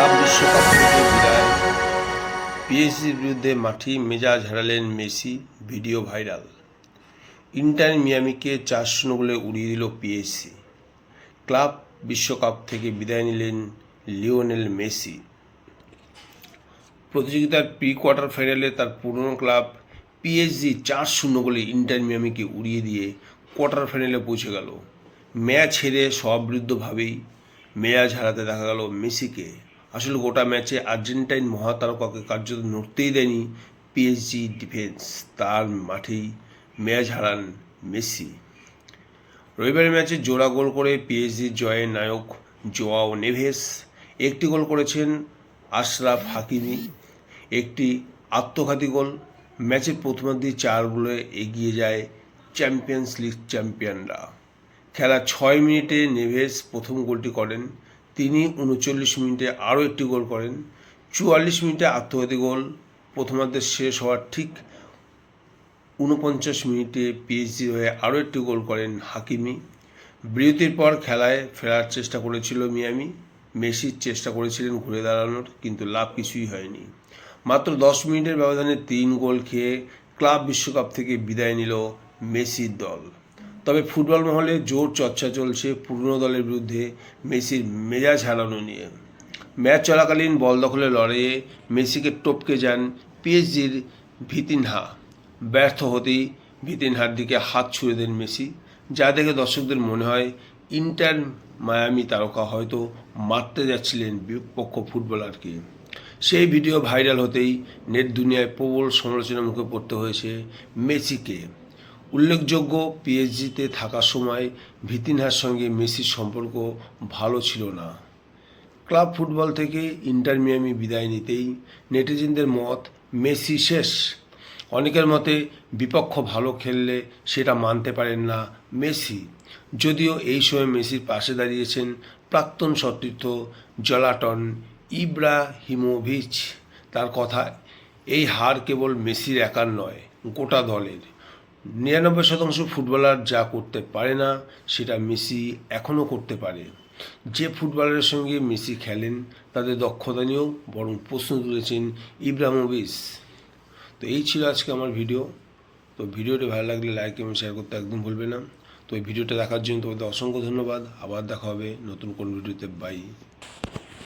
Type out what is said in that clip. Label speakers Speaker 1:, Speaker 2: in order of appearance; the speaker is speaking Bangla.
Speaker 1: ক্লাব বিশ্বকাপ থেকে বিদায়। পিএসজির বিরুদ্ধে মাঠি মেজাজ হারালেন মেসি, ভিডিও ভাইরাল। ইন্টার মিয়ামিকে চার শূন্য বলে উড়িয়ে দিল পিএসসি ক্লাব বিশ্বকাপ থেকে বিদায় নিলেন লিওনেল মেসি। প্রতিযোগিতার প্রি কোয়ার্টার ফাইনালে তার পুরনো ক্লাব পিএসজি চার শূন্য গোলে ইন্টার মিয়ামিকে উড়িয়ে দিয়ে কোয়ার্টার ফাইনালে পৌঁছে গেল। ম্যাচ হেরে সবিরুদ্ধভাবেই মেয়াজ হারাতে দেখা গেল মেসিকে। আসলে গোটা ম্যাচে আর্জেন্টাইন মহাতারকাকে কার্যত নড়তেই দেয়নি পিএসজি ডিফেন্স। তার মাঠেই ম্যাচ হারান মেসি। রবিবারের ম্যাচে জোড়া গোল করে পিএসজির জয়ের নায়ক জোয়াও নেভেস। একটি গোল করেছেন আশরাফ হাকিমি। একটি আত্মঘাতী গোল। ম্যাচের প্রথমার্ধে চার গোলে এগিয়ে যায় চ্যাম্পিয়ন্স লিগ চ্যাম্পিয়নরা। খেলা ছয় মিনিটে নেভেস প্রথম গোলটি করেন। তিনি উনচল্লিশ মিনিটে আরও একটি গোল করেন। চুয়াল্লিশ মিনিটে আত্মঘাতী গোল। প্রথমার্ধের শেষ হওয়ার ঠিক উনপঞ্চাশ মিনিটে পিএইচডি হয়ে আরও একটি গোল করেন হাকিমি। বিরতির পর খেলায় ফেরার চেষ্টা করেছিল মিয়ামি। মেসির চেষ্টা করেছিলেন ঘুরে দাঁড়ানোর, কিন্তু লাভ কিছুই হয়নি। মাত্র দশ মিনিটের ব্যবধানে তিন গোল খেয়ে ক্লাব বিশ্বকাপ থেকে বিদায় নিল মেসির দল। তবে ফুটবল মহলে জোর চর্চা চলছে পুরনো দলের বিরুদ্ধে মেসির মেজাজ হারানো নিয়ে। ম্যাচ চলাকালীন বল দখলের লড়াইয়ে মেসিকে টপকে যান পিএসজির ভিতিনহা। ব্যর্থ হতেই ভিতিনহার দিকে হাত ছুঁড়ে দেন মেসি, যা দেখে দর্শকদের মনে হয় ইন্টার মায়ামি তারকা হয়তো মারতে যাচ্ছিলেন বিপক্ষ ফুটবলারকে। সেই ভিডিও ভাইরাল হতেই নেট দুনিয়ায় প্রবল সমালোচনার মুখে পড়তে হয়েছে মেসিকে। উল্লেখযোগ্য পিএসজিতে থাকার সময় ভিতিনহার সঙ্গে মেসির সম্পর্ক ভালো ছিল না। ক্লাব ফুটবল থেকে ইন্টার মিয়ামি বিদায় নিতেই নেটিজেনদের মত মেসি শেষ। অনেকের মতে বিপক্ষ ভালো খেললে সেটা মানতে পারেন না মেসি। যদিও এই সময় মেসির পাশে দাঁড়িয়েছেন প্রাক্তন সতীর্থ জলাটন ইব্রাহিমোভিচ। তার কথা, এই হার কেবল মেসির একার নয়, গোটা দলের। নিরানব্বই শতাংশ ফুটবলার যা করতে পারে না, সেটা মেসি এখনও করতে পারে। যে ফুটবলারের সঙ্গে মেসি খেলেন, তাদের দক্ষতা নিয়েও বরং প্রশ্ন তুলেছেন ইব্রাহিমোভিচ। তো এই ছিল আজকে আমার ভিডিও। তো ভিডিওটি ভালো লাগলে লাইক এবং শেয়ার করতে একদম ভুলবে না। তো এই ভিডিওটা দেখার জন্য তোমাদের অসংখ্য ধন্যবাদ। আবার দেখা হবে নতুন কোন ভিডিওতে। বাই।